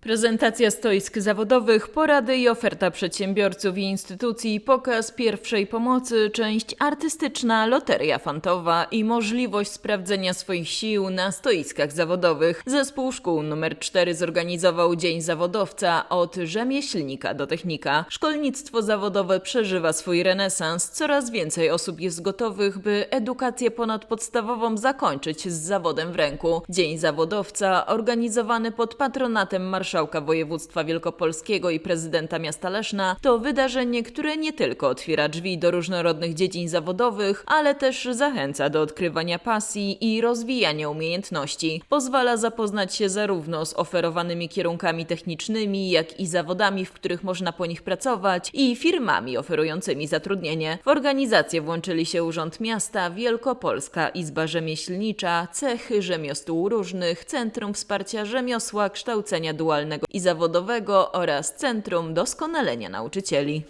Prezentacja stoisk zawodowych, porady i oferta przedsiębiorców i instytucji, pokaz pierwszej pomocy, część artystyczna, loteria fantowa i możliwość sprawdzenia swoich sił na stoiskach zawodowych. Zespół szkół nr 4 zorganizował Dzień Zawodowca od rzemieślnika do technika. Szkolnictwo zawodowe przeżywa swój renesans. Coraz więcej osób jest gotowych, by edukację ponadpodstawową zakończyć z zawodem w ręku. Dzień Zawodowca, organizowany pod patronatem marszałka województwa wielkopolskiego i prezydenta miasta Leszna, to wydarzenie, które nie tylko otwiera drzwi do różnorodnych dziedzin zawodowych, ale też zachęca do odkrywania pasji i rozwijania umiejętności. Pozwala zapoznać się zarówno z oferowanymi kierunkami technicznymi, jak i zawodami, w których można po nich pracować i firmami oferującymi zatrudnienie. W organizację włączyli się Urząd Miasta, Wielkopolska Izba Rzemieślnicza, Cechy Rzemiosł Różnych, Centrum Wsparcia Rzemiosła, Kształcenia Dualnego i Zawodowego oraz Centrum Doskonalenia Nauczycieli.